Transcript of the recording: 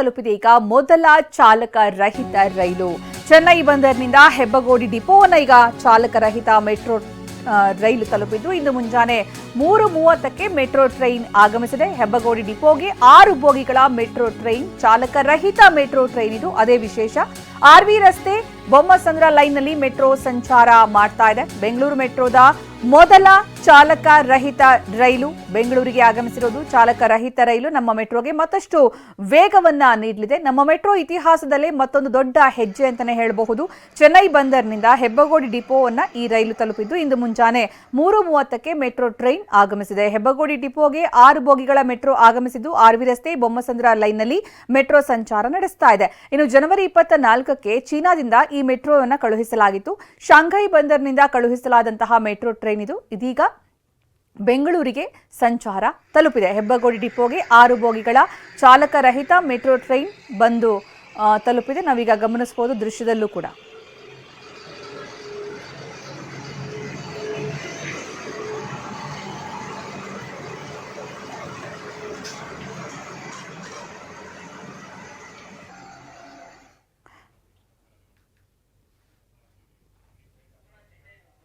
ತಲುಪಿದೆ. ಈಗ ಮೊದಲ ಚಾಲಕ ರಹಿತ ರೈಲು. ಚೆನ್ನೈ ಬಂದರ್ನಿಂದ ಹೆಬ್ಬಗೋಡಿ ಡಿಪೋವನ್ನು ಈಗ ಚಾಲಕ ರಹಿತ ಮೆಟ್ರೋ ರೈಲು ತಲುಪಿದ್ದು. ಇಂದು ಮುಂಜಾನೆ ಮೂರು ಮೂವತ್ತಕ್ಕೆ ಮೆಟ್ರೋ ಟ್ರೈನ್ ಆಗಮಿಸಿದೆ. ಹೆಬ್ಬಗೋಡಿ ಡಿಪೋಗೆ ಆರು ಬೋಗಿಗಳ ಮೆಟ್ರೋ ಟ್ರೈನ್, ಚಾಲಕ ರಹಿತ ಮೆಟ್ರೋ ಟ್ರೈನ್ ಇದು. ಅದೇ ವಿಶೇಷ. ಆರ್ವಿ ರಸ್ತೆ ಬೊಮ್ಮಸಂದ್ರ ಲೈನ್ನಲ್ಲಿ ಮೆಟ್ರೋ ಸಂಚಾರ ಮಾಡ್ತಾ ಇದೆ. ಬೆಂಗಳೂರು ಮೆಟ್ರೋದ ಮೊದಲ ಚಾಲಕ ರಹಿತ ರೈಲು ಬೆಂಗಳೂರಿಗೆ ಆಗಮಿಸಿರೋದು. ಚಾಲಕ ರಹಿತ ರೈಲು ನಮ್ಮ ಮೆಟ್ರೋಗೆ ಮತ್ತಷ್ಟು ವೇಗವನ್ನ ನೀಡಲಿದೆ. ನಮ್ಮ ಮೆಟ್ರೋ ಇತಿಹಾಸದಲ್ಲೇ ಮತ್ತೊಂದು ದೊಡ್ಡ ಹೆಜ್ಜೆ ಅಂತಾನೆ ಹೇಳಬಹುದು. ಚೆನ್ನೈ ಬಂದರ್ನಿಂದ ಹೆಬ್ಬಗೋಡಿ ಡಿಪೋವನ್ನ ಈ ರೈಲು ತಲುಪಿದ್ದು, ಇಂದು ಮುಂಜಾನೆ ಮೂರು ಮೂವತ್ತಕ್ಕೆ ಮೆಟ್ರೋ ಟ್ರೈನ್ ಆಗಮಿಸಿದೆ. ಹೆಬ್ಬಗೋಡಿ ಡಿಪೋಗೆ ಆರು ಬೋಗಿಗಳ ಮೆಟ್ರೋ ಆಗಮಿಸಿದ್ದು ಆರ್ವಿ ರಸ್ತೆ, ಬೊಮ್ಮಸಂದ್ರ ಲೈನ್ನಲ್ಲಿ ಮೆಟ್ರೋ ಸಂಚಾರ ನಡೆಸ್ತಾ ಇದೆ. ಇನ್ನು ಜನವರಿ ಇಪ್ಪತ್ತ ನಾಲ್ಕಕ್ಕೆ ಚೀನಾದಿಂದ ಈ ಮೆಟ್ರೋವನ್ನು ಕಳುಹಿಸಲಾಗಿತ್ತು. ಶಾಂಘೈ ಬಂದರ್ನಿಂದ ಕಳುಹಿಸಲಾದಂತಹ ಮೆಟ್ರೋ ಟ್ರೈನ್ ಇದು. ಇದೀಗ ಬೆಂಗಳೂರಿಗೆ ಸಂಚಾರ ತಲುಪಿದೆ. ಹೆಬ್ಬಗೋಡಿ ಡಿಪೋಗೆ ಆರು ಬೋಗಿಗಳ ಚಾಲಕರಹಿತ ಮೆಟ್ರೋ ಟ್ರೈನ್ ಬಂದು ತಲುಪಿದೆ. ನಾವೀಗ ಗಮನಿಸಬಹುದು ದೃಶ್ಯದಲ್ಲೂ ಕೂಡ.